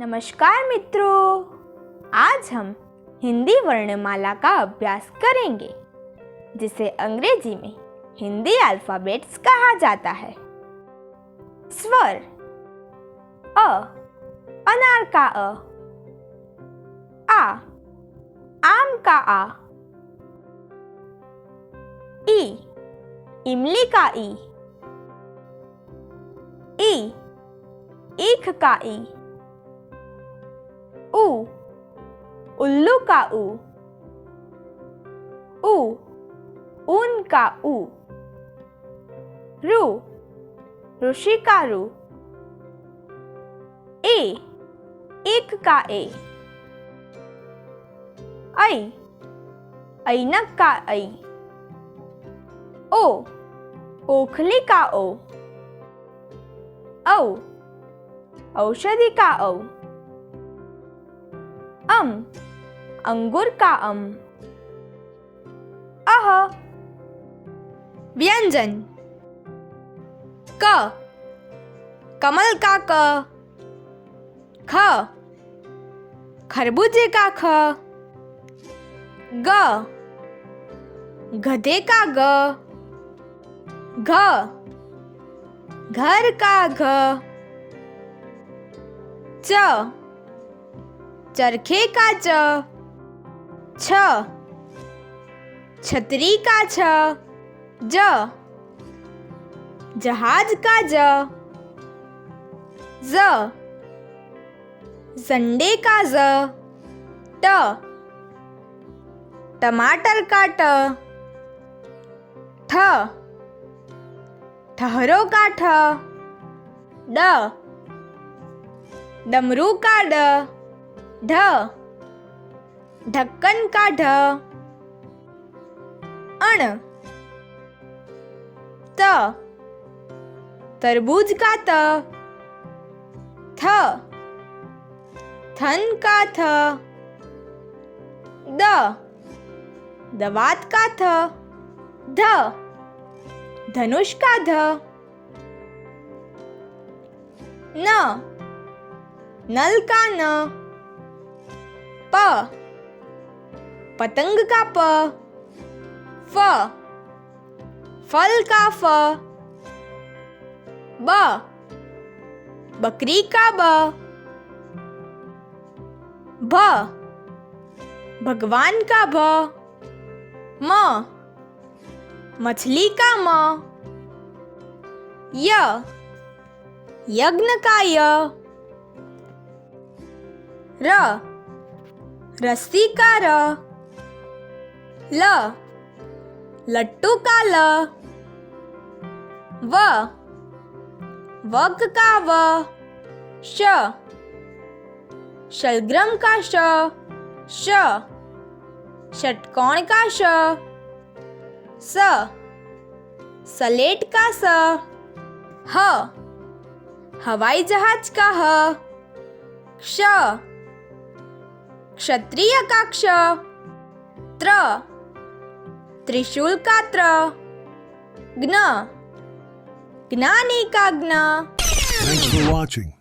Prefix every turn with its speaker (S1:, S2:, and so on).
S1: नमस्कार मित्रों। आज हम हिंदी वर्णमाला का अभ्यास करेंगे, जिसे अंग्रेज़ी में हिंदी अल्फाबेट्स कहा जाता है। स्वर। अ। अनार का अ। आ। आम का आ। ई। इमली का ई। ई। ईख का ई। उल्लू का ऊ ऊ ऊन का ऊ रु। ऋषि का रू। ए। एक का ए। ऐ। ऐनक का ऐ। ओ। ओखली का ओ। औ। औषधि का औ। अम, अंगूर का अम। अह। व्यंजन। क। कमल का क। ख। खरबूजे का ख। ग। गधे का ग। घ। घर का घ। च। चरखे का च। छ। छतरी का छ। ज। जहाज़ का ज। ज। संडे का ज। ट। टमाटर का ट। ठ। ठहरो का ठ। ड। डमरू का ड। ढ। ढक्कन का ढ। अण। त। तरबूज का त। थ। थन का थ। द। दवात का थ। ध। धनुष का ध। न। नल का न। प. पतंग का प. फ. फल का फ. ब. बकरी का ब. भ. भगवान का भ. म. मछली का म. य. यज्ञ का य. र. रस्सी का र ल। लट्टू का ल। व। वक का व। श। शलग्रम का श। श। षटकोण का श। स। सलेट का स। ह। हवाई जहाज़ का ह। क्ष। क्षत्रिय का क्ष त्र त्रिशूल का त्र ज्ञ ज्ञानी का ज्ञ
S2: Thanks for watching.